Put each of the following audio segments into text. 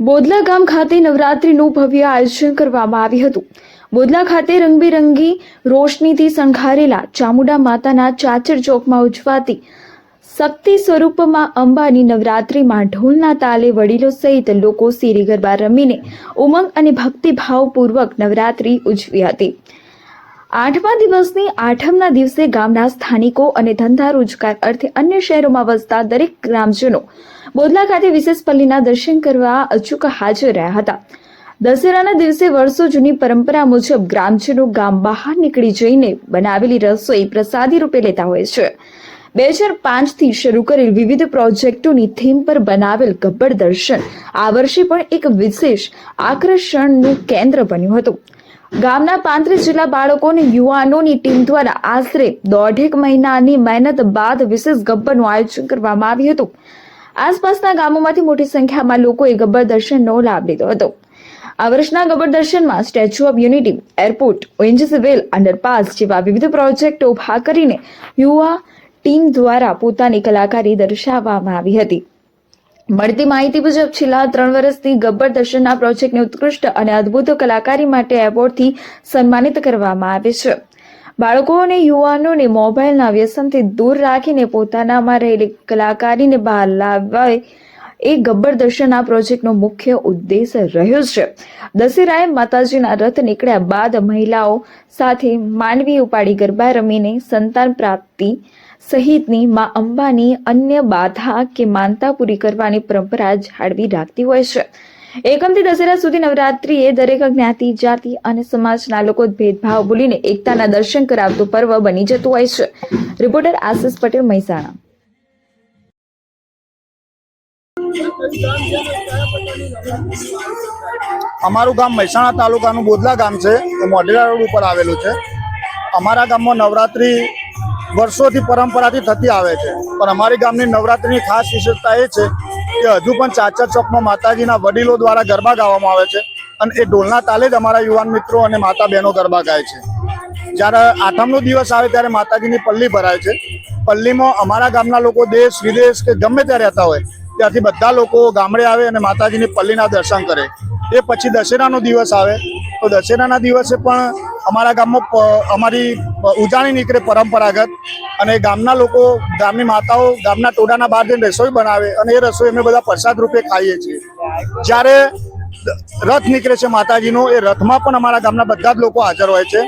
બોદલા ગામ ખાતે નવરાત્રિનું ભવ્ય આયોજન કરવામાં આવ્યું હતું. બોદલા ખાતે રંગબેરંગી રોશનીથી શણગારેલા ચામુંડા માતાના ચાચર ચોકમાં ઉજવાતી શક્તિ સ્વરૂપમાં અંબાની નવરાત્રીમાં ઢોલના તાલે વડીલો સહિત લોકો સિરી ગરબા રમીને ઉમંગ અને ભક્તિભાવપૂર્વક નવરાત્રી ઉજવી હતી. આઠમા દિવસની આઠમના દિવસે ગામના સ્થાનિકો અને ધંધા રોજગાર અર્થે અન્ય શહેરોમાં વસતા દરેક ગ્રામજનો બોદલા ખાતે વિશેષ પલ્લીના દર્શન કરવા અચૂક હાજર રહ્યા હતા. દશેરાના દિવસે વર્ષો જૂની પરંપરા મુજબ ગ્રામજનો ગામ બહાર નીકળી જઈને બનાવેલી રસોઈ પ્રસાદી રૂપે લેતા હોય છે. બે હજાર પાંચથી શરૂ કરેલ વિવિધ પ્રોજેક્ટોની થીમ પર બનાવેલ ગબ્બર દર્શન આ વર્ષે પણ એક વિશેષ આકર્ષણનું કેન્દ્ર બન્યું હતું. ગામના પાંત્રીસ જેટલા બાળકો અને યુવાનોની ટીમ દ્વારા આશરે દોઢેક મહિનાની મહેનત બાદ વિશેષ ગબ્બરનું આયોજન કરવામાં આવ્યું હતું. આસપાસના ગામોમાંથી મોટી સંખ્યામાં લોકોએ ગબ્બર દર્શનનો લાભ લીધો હતો. આ વર્ષના Gabbar દર્શનમાં statue of unity, airport ONGC well underpass જેવા વિવિધ પ્રોજેક્ટો ઊભા કરીને યુવા ટીમ દ્વારા પોતાની કલાકારી દર્શાવવામાં આવી હતી. મળતી માહિતી મુજબ છેલ્લા ત્રણ વર્ષથી ગબ્બર દર્શનના પ્રોજેક્ટને ઉત્કૃષ્ટ અને અદ્ભુત કલાકારી માટે એવોર્ડથી સન્માનિત કરવામાં આવે છે. બાળકો અને યુવાનોને મોબાઈલના વ્યસનથી દૂર રાખીને પોતાનામાં રહેલી કલાકારીને બહાર લાવવા એ ગબ્બર દર્શન આ પ્રોજેક્ટનો મુખ્ય ઉદ્દેશ રહ્યો છે. દશેરાએ માતાજીના રથ નીકળ્યા બાદ મહિલાઓ સાથે માનવી ઉપાડી ગરબા રમીને સંતાન પ્રાપ્તિ સહિતની મા અંબાની અન્ય બાધા કે માનતા પૂરી કરવાની પરંપરા જાળવી રાખતી હોય છે. એકમથી દશેરા સુધી નવરાત્રિએ દરેક જ્ઞાતિ, જાતિ અને સમાજના લોકો ભેદભાવ ભૂલીને એકતાના દર્શન કરાવતું પર્વ બની જતું હોય છે. રિપોર્ટર આશિષ પટેલ, મહેસાણા. અમારું ગામ મહેસાણા તાલુકાનું બોદલા ગામ છે. મોઢેરા રોડ ઉપર આવેલું છે. અમારા ગામમાં નવરાત્રિ વર્ષોથી પરંપરાથી થતી આવે છે. પણ અમારી ગામની નવરાત્રિની ખાસ વિશેષતા એ છે કે હજુ પણ ચાચર ચોકમાં માતાજીના વડીલો દ્વારા ગરબા ગાવામાં આવે છે અને એ ઢોલના તાલે જ અમારા યુવાન મિત્રો અને માતા બહેનો ગરબા ગાય છે. જ્યારે આઠમનો દિવસ આવે ત્યારે માતાજીની પલ્લી ભરાય છે. પલ્લીમાં અમારા ગામના લોકો દેશ વિદેશ કે ગમે ત્યાં રહેતા હોય, ત્યાંથી બધા લોકો ગામડે આવે અને માતાજીની પલ્લીના દર્શન કરે. એ પછી દશેરાનો દિવસ આવે. તો દશેરાના દિવસે પણ અમારા ગામમાં અમારી ઉજાણી નીકળે પરંપરાગત અને ગામના લોકો, ગામની માતાઓ ગામના ટોડાના બહાર જઈને રસોઈ બનાવે અને એ રસોઈ અમે બધા પ્રસાદ રૂપે ખાઈએ છીએ. જ્યારે રથ નીકળે છે માતાજીનો, એ રથમાં પણ અમારા ગામના બધા જ લોકો હાજર હોય છે.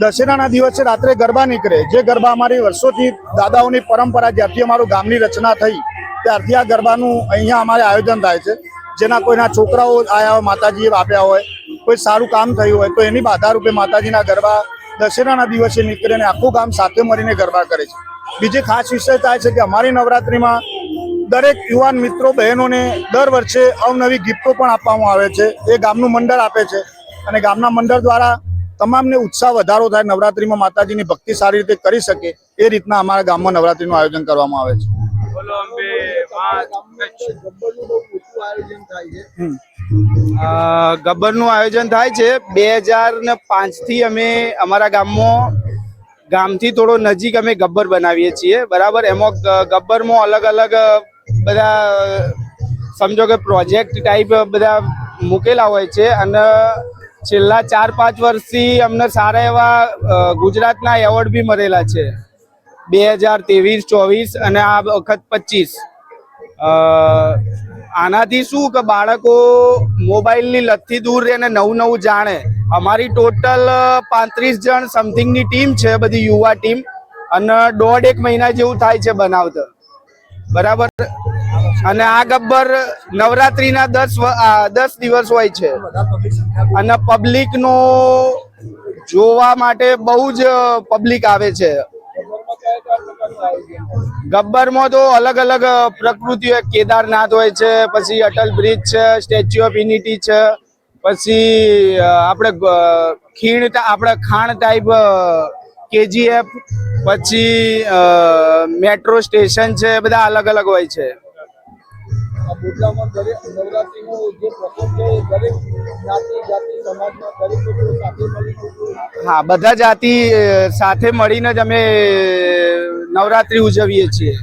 દશેરાના દિવસે રાત્રે ગરબા નીકળે. જે ગરબા અમારી વર્ષોથી દાદાઓની પરંપરા જ્યારથી અમારું ગામની રચના થઈ, ત્યારથી આ ગરબાનું અહીંયા અમારે આયોજન થાય છે. જેના કોઈના છોકરાઓ આયા હોય, માતાજીએ આપ્યા હોય કોઈ સારું કામ થયું હોય તો એની બાધા રૂપે માતાજીના ગરબા દશેરાના દિવસે નીકળે અને આખું ગામ સાથે મળીને ગરબા કરે છે. બીજી ખાસ વિશેષતા થાય છે કે અમારી નવરાત્રિમાં દરેક યુવાન મિત્રો બહેનોને દર વર્ષે અવનવી ગિફ્ટો પણ આપવામાં આવે છે. એ ગામનું મંડળ આપે છે અને ગામના મંડળ દ્વારા તમામને ઉત્સાહ વધારો થાય નવરાત્રિમાં માતાજીની ભક્તિ સારી રીતે કરી શકે એ રીતના અમારા ગામમાં નવરાત્રિનું આયોજન કરવામાં આવે છે. બોલો અંબે માં હમ. ગબ્બરનું આયોજન થાય છે. બે હજાર ને પાંચથી અમે અમારા ગામમાં, ગામથી થોડો નજીક અમે ગબ્બર બનાવીએ છીએ. બરાબર? એમાં ગબ્બરમાં અલગ અલગ બધા, સમજો કે પ્રોજેક્ટ ટાઈપ બધા મૂકેલા હોય છે અને છેલ્લા ચાર પાંચ વર્ષથી અમને સારા એવા ગુજરાતના એવોર્ડ બી મળેલા છે. બે હજાર ત્રેવીસ, ચોવીસ અને આ વખત પચીસ. આનાથી શું કે બાળકો મોબાઈલની લતથી દૂર રહે અને નવું નવું જાણે? અમારી ટોટલ પાંત્રીસ જણ સમથિંગની ટીમ છે, બધી યુવા ટીમ. અને દોઢ એક મહિના જેવું થાય છે બનાવતા. બરાબર? અને આ ગબ્બર નવરાત્રીના દસ દસ દિવસ હોય છે. અને પબ્લિકનો જોવા માટે બહુ જ પબ્લિક આવે છે. ગબ્બરમાં તો અલગ અલગ પ્રકૃતિ હોય. કેદારનાથ હોય છે પછી અટલ બ્રિજ છે સ્ટેચ્યુ ઓફ યુનિટી છે પછી આપણે ખીણ આપણે ખાણ ટાઈપ કેજીએફ પછી મેટ્રો સ્ટેશન છે બધા અલગ અલગ હોય છે. હા બધા જાતિ સાથે મળીને જ અમે નવરાત્રી ઉજવીએ છીએ.